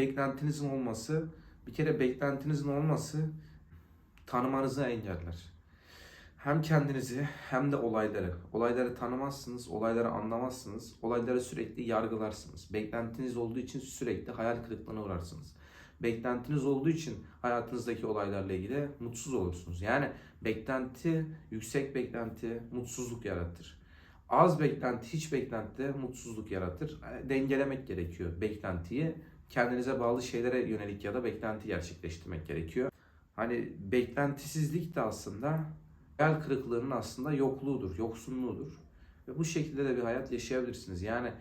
Beklentinizin olması, bir kere beklentinizin olması tanımanızı engeller. Hem kendinizi hem de olayları. Olayları tanımazsınız, olayları anlamazsınız, olayları sürekli yargılarsınız. Beklentiniz olduğu için sürekli hayal kırıklığına uğrarsınız. Beklentiniz olduğu için hayatınızdaki olaylarla ilgili mutsuz olursunuz. Yani beklenti, yüksek beklenti mutsuzluk yaratır. Az beklenti, hiç beklenti mutsuzluk yaratır. E, Dengelemek gerekiyor beklentiyi. Kendinize bağlı şeylere yönelik ya da beklenti gerçekleştirmek gerekiyor. Hani beklentisizlik de aslında hayal kırıklığının aslında yokluğudur, yoksunluğudur. Ve bu şekilde de bir hayat yaşayabilirsiniz. Yani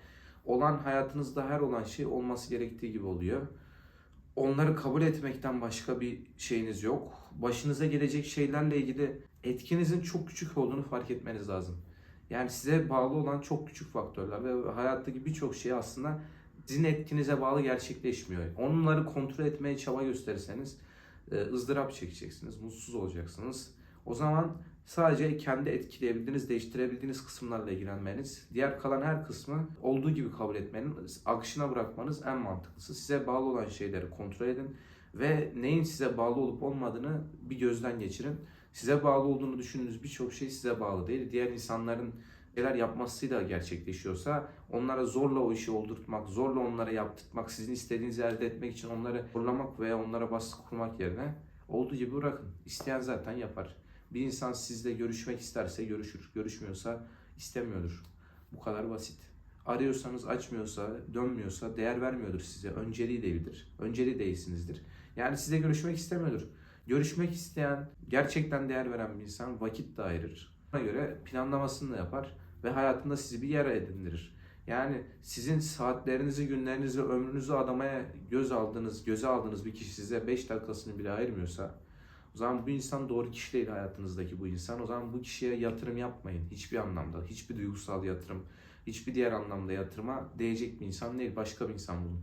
olan hayatınızda her olan şey olması gerektiği gibi oluyor. Onları kabul etmekten başka bir şeyiniz yok. Başınıza gelecek şeylerle ilgili etkinizin çok küçük olduğunu fark etmeniz lazım. Yani size bağlı olan çok küçük faktörler ve hayattaki birçok şey aslında sizin etkinize bağlı gerçekleşmiyor. Onları kontrol etmeye çaba gösterirseniz e, ızdırap çekeceksiniz, mutsuz olacaksınız. O zaman sadece kendi etkileyebildiğiniz, değiştirebildiğiniz kısımlarla ilgilenmeniz, diğer kalan her kısmı olduğu gibi kabul etmenin, akışına bırakmanız en mantıklısı. Size bağlı olan şeyleri kontrol edin ve neyin size bağlı olup olmadığını bir gözden geçirin. Size bağlı olduğunu düşündüğünüz birçok şey size bağlı değil. Diğer insanların şeyler yapmasıyla gerçekleşiyorsa onlara zorla o işi oldurtmak, zorla onlara yaptırtmak, sizin istediğinizi elde etmek için onları zorlamak veya onlara baskı kurmak yerine olduğu gibi bırakın. İsteyen zaten yapar. Bir insan sizle görüşmek isterse görüşür. Görüşmüyorsa istemiyordur. Bu kadar basit. Arıyorsanız açmıyorsa, dönmüyorsa değer vermiyordur size. Önceliği değildir. Önceliği değilsinizdir. Yani size görüşmek istemiyordur. Görüşmek isteyen, gerçekten değer veren bir insan vakit de ayırır. Buna göre planlamasını da yapar ve hayatında sizi bir yere edindirir. Yani sizin saatlerinizi, günlerinizi, ömrünüzü adamaya göz aldığınız, göze aldığınız bir kişi size 5 dakikasını bile ayırmıyorsa o zaman bu insan doğru kişi değil hayatınızdaki bu insan. O zaman bu kişiye yatırım yapmayın. Hiçbir anlamda. Hiçbir duygusal yatırım, hiçbir diğer anlamda yatırıma değecek bir insan değil. Başka bir insan bulun.